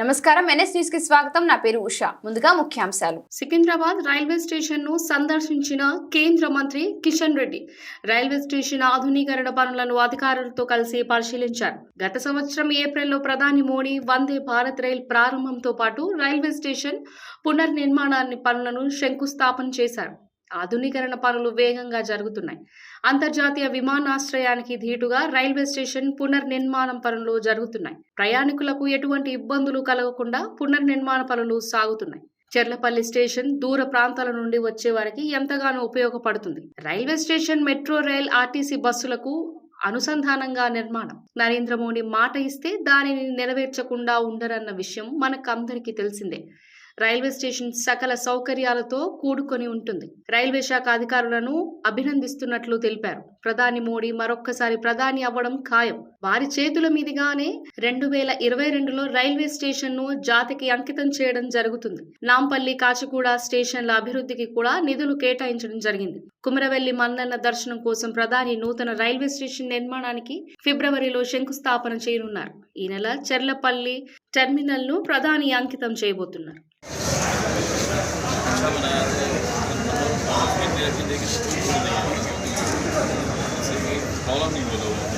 నమస్కారం. ఎన్ఎస్ న్యూస్కి స్వాగతం. నా పేరు ఉషా. ముందుగా ముఖ్యాంశాలు. సికింద్రాబాద్ రైల్వే స్టేషన్ను సందర్శించిన కేంద్ర మంత్రి కిషన్ రెడ్డి రైల్వే స్టేషన్ ఆధునీకరణ పనులను అధికారులతో కలిసి పరిశీలించారు. గత సంవత్సరం ఏప్రిల్లో ప్రధాని మోడీ వందే భారత్ రైల్ ప్రారంభంతో పాటు రైల్వే స్టేషన్ పునర్నిర్మాణాన్ని పనులను శంకుస్థాపన చేశారు. ఆధునీకరణ పనులు వేగంగా జరుగుతున్నాయి. అంతర్జాతీయ విమానాశ్రయానికి ధీటుగా రైల్వే స్టేషన్ పునర్నిర్మాణం పనులు జరుగుతున్నాయి. ప్రయాణికులకు ఎటువంటి ఇబ్బందులు కలగకుండా పునర్నిర్మాణ పనులు సాగుతున్నాయి. చెర్లపల్లి స్టేషన్ దూర ప్రాంతాల నుండి వచ్చే వారికి ఎంతగానో ఉపయోగపడుతుంది. Railway station metro rail RTC బస్సులకు అనుసంధానంగా నిర్మాణం. నరేంద్ర మోడీ మాట ఇస్తే దానిని నెరవేర్చకుండా ఉండరన్న విషయం మనకందరికీ తెలిసిందే. రైల్వే స్టేషన్ సకల సౌకర్యాలతో కూడుకొని ఉంటుంది. రైల్వే శాఖ అధికారులను అభినందిస్తున్నట్లు తెలిపారు. ప్రధాని మోడీ మరొక్కసారి ప్రధాని అవ్వడం ఖాయం. వారి చేతుల మీదుగానే రెండు వేల ఇరవై రెండులో రైల్వే స్టేషన్ను జాతికి అంకితం చేయడం జరుగుతుంది. నాంపల్లి కాచిగూడ స్టేషన్ల అభివృద్ధికి కూడా నిధులు కేటాయించడం జరిగింది. కుమరవెల్లి మన్నన్న దర్శనం కోసం ప్రధాని నూతన రైల్వే స్టేషన్ నిర్మాణానికి ఫిబ్రవరిలో శంకుస్థాపన చేయనున్నారు. ఈ నెల చెర్లపల్లి టెర్మినల్ను ప్రధాని అంకితం చేయబోతున్నారు. प्रॉब्लम नहीं हो रहा